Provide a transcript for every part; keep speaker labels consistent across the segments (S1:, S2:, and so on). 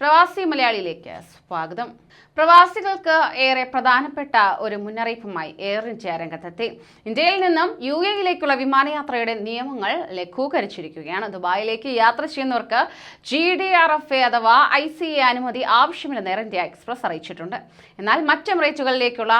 S1: പ്രവാസി മലയാളിയിലേക്ക് സ്വാഗതം. പ്രവാസികൾക്ക് ഏറെ പ്രധാനപ്പെട്ട ഒരു മുന്നറിയിപ്പുമായി എയർ ഇന്ത്യ രംഗത്തെത്തി. ഇന്ത്യയിൽ നിന്നും യു എയിലേക്കുള്ള വിമാനയാത്രയുടെ നിയമങ്ങൾ ലഘൂകരിച്ചിരിക്കുകയാണ്. ദുബായിലേക്ക് യാത്ര ചെയ്യുന്നവർക്ക് G D R F A അഥവാ ഐ സി എ അനുമതി ആവശ്യമില്ലെന്ന് എയർ ഇന്ത്യ എക്സ്പ്രസ് അറിയിച്ചിട്ടുണ്ട്. എന്നാൽ മറ്റ് എമിറേറ്റുകളിലേക്കുള്ള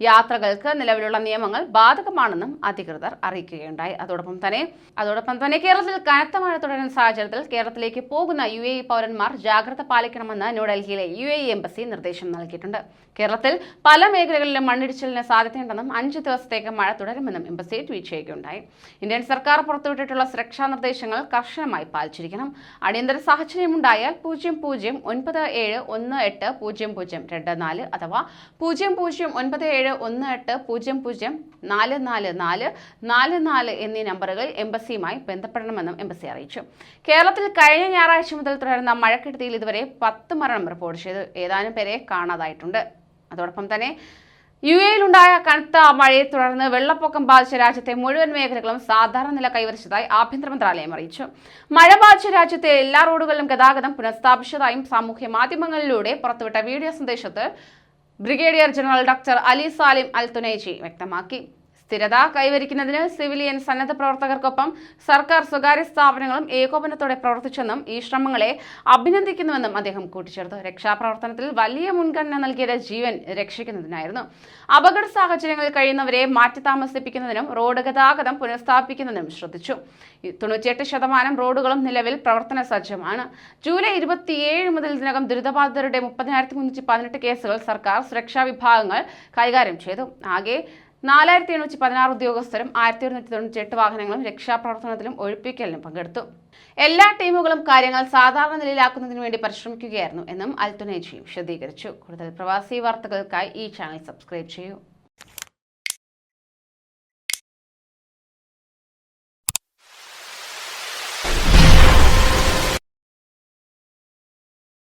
S1: യാത്രകൾക്ക് നിലവിലുള്ള നിയമങ്ങൾ ബാധകമാണെന്നും അധികൃതർ അറിയിക്കുകയുണ്ടായി. അതോടൊപ്പം തന്നെ അതോടൊപ്പം തന്നെ കേരളത്തിൽ കനത്ത മഴ തുടരുന്ന സാഹചര്യത്തിൽ കേരളത്തിലേക്ക് പോകുന്ന യു എ പൗരന്മാർ ജാഗ്രത പാലിക്കണമെന്ന് ന്യൂഡൽഹിയിലെ യു എ എംബസി നിർദ്ദേശം നൽകിയിട്ടുണ്ട്. കേരളത്തിൽ പല മേഖലകളിലും മണ്ണിടിച്ചിലിന് സാധ്യതയുണ്ടെന്നും അഞ്ച് ദിവസത്തേക്ക് മഴ തുടരുമെന്നും എംബസി ട്വീറ്റ് ചെയ്യുകയുണ്ടായി. ഇന്ത്യൻ സർക്കാർ പുറത്തുവിട്ടിട്ടുള്ള സുരക്ഷാ നിർദ്ദേശങ്ങൾ കർശനമായി പാലിച്ചിരിക്കണം. അടിയന്തര സാഹചര്യമുണ്ടായാൽ പൂജ്യം പൂജ്യം ഒൻപത് ഏഴ് ഒന്ന് എട്ട് പൂജ്യം പൂജ്യം രണ്ട് നാല് അഥവാ പൂജ്യം പൂജ്യം ഒൻപത് ഏഴ് ഒന്ന് എട്ട് പൂജ്യം പൂജ്യം നാല് നാല് നാല് നാല് നാല് എന്നീ നമ്പറുകൾ എംബസിയുമായി ബന്ധപ്പെടണമെന്നും എംബസി അറിയിച്ചു. കേരളത്തിൽ കഴിഞ്ഞ ഞായറാഴ്ച മുതൽ തുടരുന്ന മഴക്കെടുതിയിൽ ഇതുവരെ പത്ത് മരണം റിപ്പോർട്ട് ചെയ്തു. ഏതാനും പേരെ കാണാതായിട്ടുണ്ട്. അതോടൊപ്പം തന്നെ യു എയിലുണ്ടായ കനത്ത മഴയെ തുടർന്ന് വെള്ളപ്പൊക്കം ബാധിച്ച രാജ്യത്തെ മുഴുവൻ മേഖലകളും സാധാരണ നില കൈവരിച്ചതായി ആഭ്യന്തര മന്ത്രാലയം അറിയിച്ചു. മഴ ബാധിച്ച രാജ്യത്തെ എല്ലാ റോഡുകളിലും ഗതാഗതം പുനഃസ്ഥാപിച്ചതായും സാമൂഹ്യ മാധ്യമങ്ങളിലൂടെ പുറത്തുവിട്ട വീഡിയോ സന്ദേശത്തിൽ brigadier general doctor Ali Salim Al Tunaiji വ്യക്തമാക്കി. സ്ഥിരത കൈവരിക്കുന്നതിന് സിവിലിയൻ സന്നദ്ധ പ്രവർത്തകർക്കൊപ്പം സർക്കാർ സ്വകാര്യ സ്ഥാപനങ്ങളും ഏകോപനത്തോടെ പ്രവർത്തിച്ചെന്നും ഈ ശ്രമങ്ങളെ അഭിനന്ദിക്കുന്നുവെന്നും അദ്ദേഹം കൂട്ടിച്ചേർത്തു. രക്ഷാപ്രവർത്തനത്തിൽ വലിയ മുൻഗണന നൽകിയത് ജീവൻ രക്ഷിക്കുന്നതിനായിരുന്നു. അപകട സാഹചര്യങ്ങളിൽ കഴിയുന്നവരെ മാറ്റി താമസിപ്പിക്കുന്നതിനും റോഡ് ഗതാഗതം പുനഃസ്ഥാപിക്കുന്നതിനും ശ്രദ്ധിച്ചു. തൊണ്ണൂറ്റിയെട്ട് ശതമാനം റോഡുകളും നിലവിൽ പ്രവർത്തന സജ്ജമാണ്. ജൂലൈ ഇരുപത്തിയേഴ് മുതൽ ഇതിനകം ദുരിതബാധിതരുടെ മുപ്പതിനായിരത്തി മുന്നൂറ്റി പതിനെട്ട് കേസുകൾ സർക്കാർ സുരക്ഷാ വിഭാഗങ്ങൾ കൈകാര്യം ചെയ്തു. ആകെ നാലായിരത്തി എണ്ണൂറ്റി പതിനാറ് ഉദ്യോഗസ്ഥരും ആയിരത്തി ഒരുന്നൂറ്റി തൊണ്ണൂറ്റി എട്ട് വാഹനങ്ങളും രക്ഷാപ്രവർത്തനത്തിലും ഒഴിപ്പിക്കലിനും പങ്കെടുത്തു. എല്ലാ ടീമുകളും കാര്യങ്ങൾ സാധാരണ നിലയിലാക്കുന്നതിന് വേണ്ടി പരിശ്രമിക്കുകയായിരുന്നു എന്നും അൽത്തുനേജിയും വിശദീകരിച്ചു. കൂടുതൽ പ്രവാസി വാർത്തകൾക്കായി ഈ ചാനൽ സബ്സ്ക്രൈബ് ചെയ്യൂ.